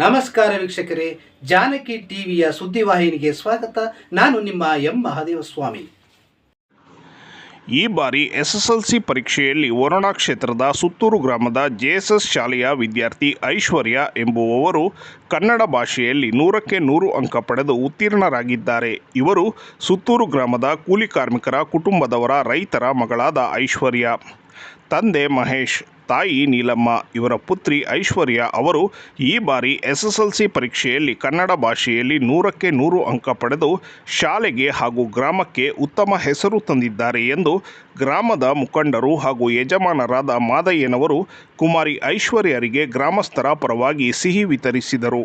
ನಮಸ್ಕಾರ ವೀಕ್ಷಕರೇ, ಜಾನಕಿ ಟಿವಿಯ ಸುದ್ದಿವಾಹಿನಿಗೆ ಸ್ವಾಗತ. ನಾನು ನಿಮ್ಮ ಎಂ. ಮಹಾದೇವ ಸ್ವಾಮಿ ಈ ಬಾರಿ ಎಸ್ಎಸ್ಎಲ್ಸಿ ಪರೀಕ್ಷೆಯಲ್ಲಿ ವರುಣಾ ಕ್ಷೇತ್ರದ ಸುತ್ತೂರು ಗ್ರಾಮದ ಜೆಎಸ್ಎಸ್ ಶಾಲೆಯ ವಿದ್ಯಾರ್ಥಿ ಐಶ್ವರ್ಯ ಎಂಬುವವರು ಕನ್ನಡ ಭಾಷೆಯಲ್ಲಿ ನೂರಕ್ಕೆ ನೂರು ಅಂಕ ಪಡೆದು ಉತ್ತೀರ್ಣರಾಗಿದ್ದಾರೆ. ಇವರು ಸುತ್ತೂರು ಗ್ರಾಮದ ಕೂಲಿ ಕಾರ್ಮಿಕರ ಕುಟುಂಬದವರ ರೈತರ ಮಗಳಾದ ಐಶ್ವರ್ಯ. ತಂದೆ ಮಹೇಶ್. ತಾಯಿ ನೀಲಮ್ಮ, ಇವರ ಪುತ್ರಿ ಐಶ್ವರ್ಯ ಅವರು ಈ ಬಾರಿ ಎಸ್ಎಸ್ಎಲ್ಸಿ ಪರೀಕ್ಷೆಯಲ್ಲಿ ಕನ್ನಡ ಭಾಷೆಯಲ್ಲಿ ನೂರಕ್ಕೆ ನೂರು ಅಂಕ ಪಡೆದು ಶಾಲೆಗೆ ಹಾಗೂ ಗ್ರಾಮಕ್ಕೆ ಉತ್ತಮ ಹೆಸರು ತಂದಿದ್ದಾರೆ ಎಂದು ಗ್ರಾಮದ ಮುಖಂಡರು ಹಾಗೂ ಯಜಮಾನರಾದ ಮಾದಯ್ಯನವರು ಕುಮಾರಿ ಐಶ್ವರ್ಯರಿಗೆ ಗ್ರಾಮಸ್ಥರ ಪರವಾಗಿ ಸಿಹಿ ವಿತರಿಸಿದರು.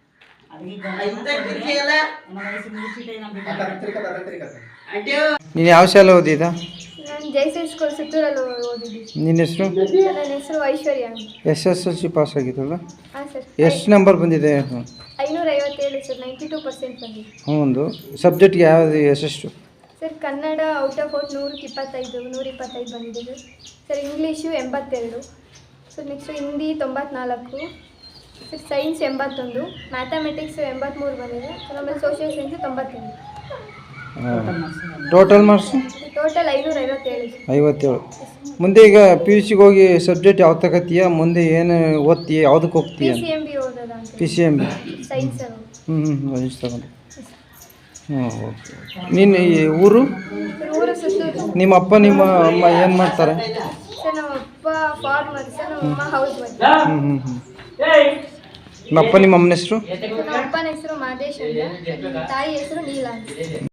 ನೀನು ಯಾವ ಶಾಲೆ ಓದಿದ ನಾನು ಜೈಸನ್ ಸ್ಕೂಲ್ ಸುತ್ತೂರಲ್ಲಿ ಓದಿದ್ದೆ ನಿನ್ನ ಹೆಸರು? ನನ್ನ ಹೆಸರು Aishwarya S S L C pass ಆಗಿದ್ದಲ್ಲ? ಹಾಂ ಸರ್. ಎಷ್ಟು ನಂಬರ್ ಬಂದಿದೆ? ಐನೂರ ಐವತ್ತೇಳು ಸರ್. ನೈಂಟಿ ಟೂ ಪರ್ಸೆಂಟ್ ಬಂದಿದೆ. ಹ್ಞೂ ಒಂದು. ಸಬ್ಜೆಕ್ಟ್ಗೆ ಯಾವುದು ಎಷ್ಟೆಷ್ಟು? Sir Kannada out of out ನೂರಕ್ಕೆ ಇಪ್ಪತ್ತೈದು ನೂರ ಇಪ್ಪತ್ತೈದು ಬಂದಿದೆ ಸರ್ ಇಂಗ್ಲೀಷು ಎಂಬತ್ತೆರಡು. ಸರ್ ನೆಕ್ಸ್ಟು ಹಿಂದಿ ತೊಂಬತ್ನಾಲ್ಕು. ಸರ್ ಸೈನ್ಸ್ ಎಂಬತ್ತೊಂದು ಮ್ಯಾಥಮೆಟಿಕ್ಸ್ ಎಂಬತ್ತ್ಮೂರು ಬಂದಿದೆ. ಆಮೇಲೆ ಸೋಷಿಯಲ್ ಸೈನ್ಸ್ ತೊಂಬತ್ತೊಂದು ಟೋಟಲ್ ಮಾರ್ಕ್ಸ್ ಟೋಟಲ್ ಐನೂರ ಐವತ್ತೇಳು. ಐವತ್ತೇಳು. ಮುಂದೆ ಈಗ ಪಿ ಯು ಸಿಗೆ ಹೋಗಿ ಸಬ್ಜೆಕ್ಟ್ ಯಾವ ತಗತಿಯ? ಮುಂದೆ ಏನು ಓದ್ತೀಯ? ಯಾವ್ದಕ್ಕೆ ಹೋಗ್ತೀಯ? ಸಿ ಎಂ ಬಿ ಓದೋದ ಅಂತ. P C M B science ಹ್ಞೂ ಹ್ಞೂ ತಗೊಂಡು. ಹ್ಞೂ ಓಕೆ ನೀನು ಈ ಊರು? ಸರ್ ಊರು ಸುತ್ತೂರು. ನಿಮ್ಮ ಅಪ್ಪ ನಿಮ್ಮ ಅಮ್ಮ ಏನು ಮಾಡ್ತಾರೆ? ಸರ್ ನಮ್ಮ ಅಪ್ಪ ಫಾರ್ಮರ್ ಸರ್ ನಮ್ಮ ಅಮ್ಮ ಹೌಸ್ ವೈಫ್ ಹ್ಞೂ ಹ್ಞೂ ಹ್ಞೂ ನಿಮ್ಮ ನಿಮ್ಮ ಅಮ್ಮನ ಹೆಸರು? ನಮ್ಮ ಅಪ್ಪನ ಹೆಸರು ಮಾದೇಶ್ ಅಂತ. ತಾಯಿ ಹೆಸರು ನೀಲ ಅಂತ.